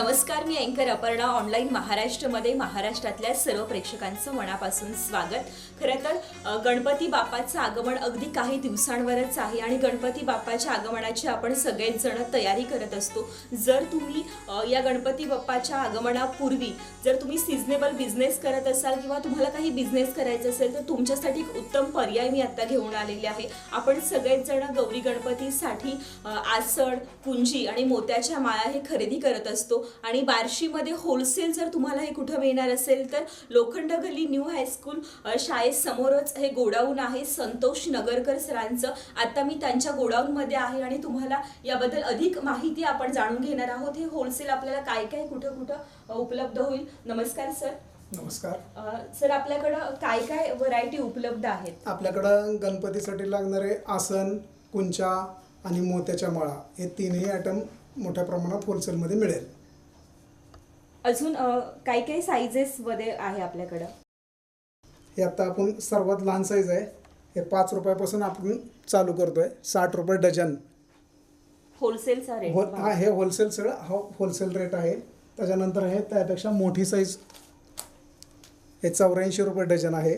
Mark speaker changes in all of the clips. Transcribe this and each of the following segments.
Speaker 1: नमस्कार मी अँकर अपर्णा ऑनलाईन महाराष्ट्रमध्ये महाराष्ट्रातल्या सर्व प्रेक्षकांचं मनापासून स्वागत. खरं तर गणपती बाप्पाचं आगमन अगदी काही दिवसांवरच आहे आणि गणपती बाप्पाच्या आगमनाची आपण सगळेच जण तयारी करत असतो. जर तुम्ही या गणपती बाप्पाच्या आगमनापूर्वी जर तुम्ही सिजनेबल बिझनेस करत असाल किंवा तुम्हाला काही बिझनेस करायचा असेल तर तुमच्यासाठी एक उत्तम पर्याय मी आत्ता घेऊन आलेले आहे. आपण सगळेच जण गौरी गणपतीसाठी आसड कुंजी आणि मोत्याच्या माळा हे खरेदी करत असतो. आणि बार्शीमध्ये होलसेल जर तुम्हाला हे कुठं मिळणार असेल तर लोखंड गली न्यू हायस्कूल शाळेसमोरच हे गोडाऊन आहे संतोष नगरकर सरांचं. आता मी त्यांच्या गोडाऊनमध्ये आहे आणि तुम्हाला याबद्दल अधिक माहिती आपण जाणून घेणार आहोत. हे होलसेल आपल्याला काय काय कुठं कुठं उपलब्ध होईल? नमस्कार सर.
Speaker 2: नमस्कार.
Speaker 1: सर आपल्याकडं काय काय व्हरायटी उपलब्ध आहेत?
Speaker 2: आपल्याकडं गणपतीसाठी लागणारे आसन कुंचा आणि मोत्याच्या माळा हे तीनही आयटम मोठ्या प्रमाणात होलसेलमध्ये मिळेल.
Speaker 1: अजून अ, काय काय साईजेस मध्ये आहे आपल्याकडं?
Speaker 2: हे आता आपण सर्वात लहान साईज आहे. हे पाच रुपयापासून आपण चालू करतोय. साठ रुपये डझन.
Speaker 1: होलसेलचा रेट
Speaker 2: हो हा हे होलसेल सगळं हा होलसेल रेट आहे. त्याच्यानंतर हे त्यापेक्षा मोठी साईज हे चौऱ्याऐंशी रुपये डझन आहे.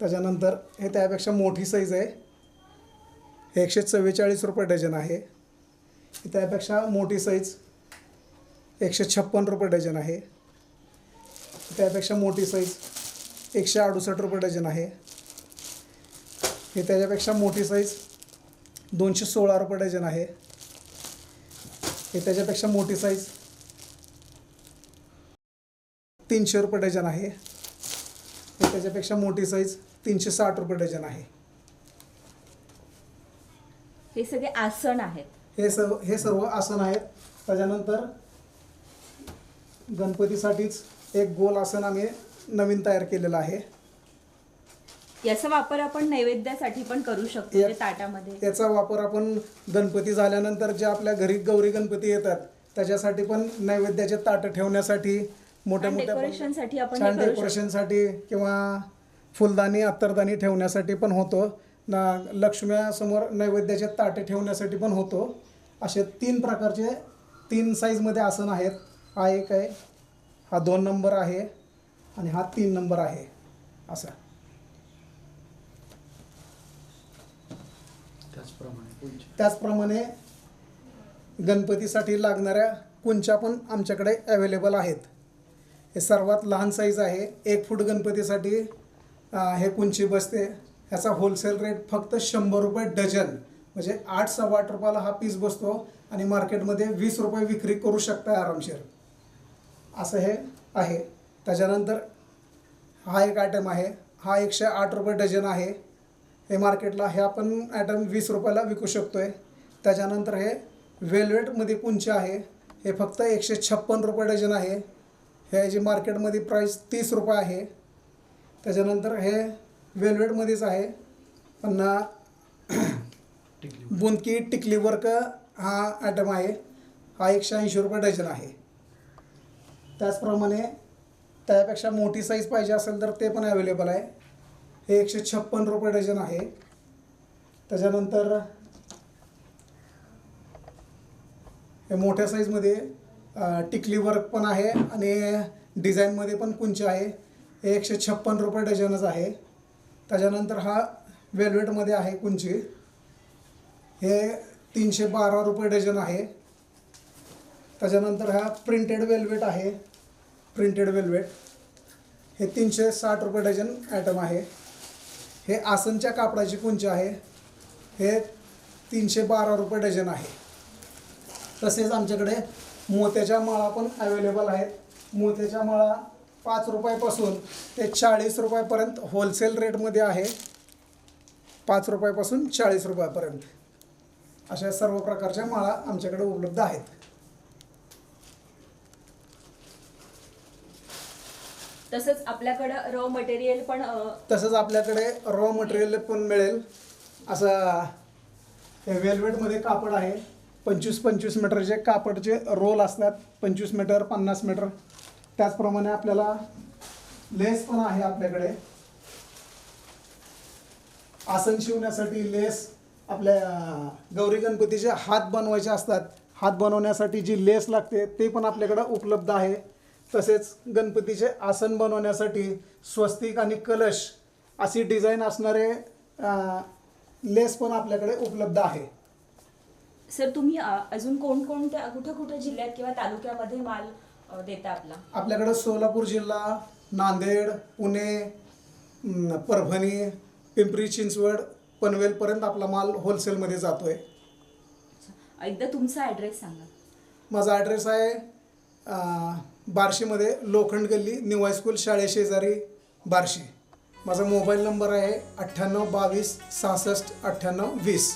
Speaker 2: त्याच्यानंतर हे त्यापेक्षा मोठी साईज आहे. हे एकशे चव्वेचाळीस रुपये डझन आहे. त्यापेक्षा मोठी साईज एकशे छप्पन रुपये डझन आहे. त्यापेक्षा मोठी साईज एकशे अडुसष्ट रुपये डझन आहे. हे त्याच्यापेक्षा मोठी साईज दोनशे सोळा रुपये डझन आहे. हे त्याच्यापेक्षा मोठी साईज तीनशे रुपये डझन आहे. हे त्याच्यापेक्षा मोठी साईज तीनशे साठ रुपये डझन आहे.
Speaker 1: हे सगळे आसन आहेत.
Speaker 2: हे सर्व हे सर्व आसन आहेत. त्याच्यानंतर गणपतीसाठीच एक गोल आसन आम्ही नवीन तयार केलेलं आहे.
Speaker 1: याचा वापर आपण नैवेद्यासाठी पण करू शकतो
Speaker 2: या-
Speaker 1: ताटामध्ये.
Speaker 2: याचा वापर आपण गणपती झाल्यानंतर जे आपल्या घरी गौरी गणपती येतात त्याच्यासाठी पण नैवेद्याचे ताटं ठेवण्यासाठी मोठ्या मोठ्या
Speaker 1: डेकोरेशनसाठी आपण हे
Speaker 2: छान
Speaker 1: करू शकतो.
Speaker 2: डेकोरेशनसाठी किंवा फुलदाणी अत्तरदाणी ठेवण्यासाठी पण होतो. ना लक्ष्म्यासमोर नैवेद्याचे ताटे ठेवण्यासाठी पण होतो. असे तीन प्रकारचे तीन साईजमध्ये आसन आहेत. हा एक आहे हा दोन नंबर आहे आणि हा तीन नंबर आहे असा.
Speaker 3: त्याचप्रमाणे.
Speaker 2: त्याचप्रमाणे गणपतीसाठी लागणाऱ्या कुंच्या पण आमच्याकडे अवेलेबल आहेत. हे सर्वात लहान साईज आहे. एक फूट गणपतीसाठी हे कुंची बसते. ह्याचा होलसेल रेट फक्त शंभर रुपये डझन म्हणजे आठ सव्वा आठ रुपयाला हा पीस बसतो आणि मार्केटमध्ये वीस रुपये विक्री करू शकता आरामशीर. असं हे आहे. त्याच्यानंतर हा एक आयटम आहे. हा एकशे आठ रुपये डझन आहे. हे मार्केटला हे आपण आयटम वीस रुपयाला विकू शकतो आहे त्याच्यानंतर हे वेल्वेटमध्ये कुंचे आहे. हे फक्त एकशे छप्पन रुपये डझन आहे. हे जी मार्केटमध्ये प्राईस तीस रुपये आहे. त्याच्यानंतर हे वेल्वेटमध्येच आहे. पण बुंदकी टिकली वर्क हा आयटम आहे. हा एकशे ऐंशी रुपये डझन आहे. त्याचप्रमाणे त्यापेक्षा मोठी साईज पाहिजे असेल तर ते पण अवेलेबल आहे. हे एकशे छप्पन रुपये डझन आहे. त्याच्यानंतर हे मोठ्या साईजमध्ये टिकली वर्क पण आहे आणि डिझाईनमध्ये पण कुंच आहे. हे एकशे छप्पन रुपये डझनच आहे. त्याच्यानंतर हा वेल्वेटमध्ये आहे कुंची. हे तीनशे बारा रुपये डझन आहे. त्याच्यानंतर हा प्रिंटेड वेल्वेट आहे. Printed velvet. हे तीनशे साठ रुपये डझन ॲटम आहे. हे आसनच्या कापडाची कुंच आहे. हे तीनशे बारा रुपये डझन आहे. तसेच आमच्याकडे मोत्याच्या माळा पण अवेलेबल आहेत. मोत्याच्या माळा पाच रुपयापासून ते चाळीस रुपयापर्यंत होलसेल रेटमध्ये आहे. पाच रुपयापासून चाळीस रुपयापर्यंत. अशा सर्व प्रकारच्या माळा आमच्याकडे उपलब्ध आहेत.
Speaker 1: तसंच आपल्याकडं रॉ मटेरियल पण
Speaker 2: तसंच आपल्याकडे रॉ मटेरियल पण मिळेल. असं हे वेल्वेटमध्ये कापड आहे. पंचवीस पंचवीस मीटरचे कापडचे रोल असतात. पंचवीस मीटर पन्नास मीटर. त्याचप्रमाणे आपल्याला लेस पण आहे आपल्याकडे. आसन शिवण्यासाठी लेस आपल्या गौरी गणपतीचे हात बनवायचे असतात. हात बनवण्यासाठी जी लेस लागते ते पण आपल्याकडं उपलब्ध आहे. तसेच गणपतीचे आसन बनवण्यासाठी स्वस्तिक आणि कलश अशी डिझाईन असणारे लेस पण आपल्याकडे उपलब्ध आहे.
Speaker 1: सर तुम्ही अजून कोणकोणत्या कुठं कुठं जिल्ह्यात किंवा तालुक्यामध्ये माल देता आपला?
Speaker 2: आपल्याकडं सोलापूर जिल्हा नांदेड पुणे परभणी पिंपरी चिंचवड पनवेलपर्यंत आपला माल होलसेलमध्ये जातो आहे
Speaker 1: एकदा तुमचा ॲड्रेस सांगा.
Speaker 2: माझा ॲड्रेस आहे बार्शीमध्ये लोखंड गल्ली न्यू हायस्कूल शाळेशेजारी बार्शी. माझा मोबाईल नंबर आहे अठ्ठ्याण्णव बावीस सहासष्ट अठ्ठ्याण्णव वीस.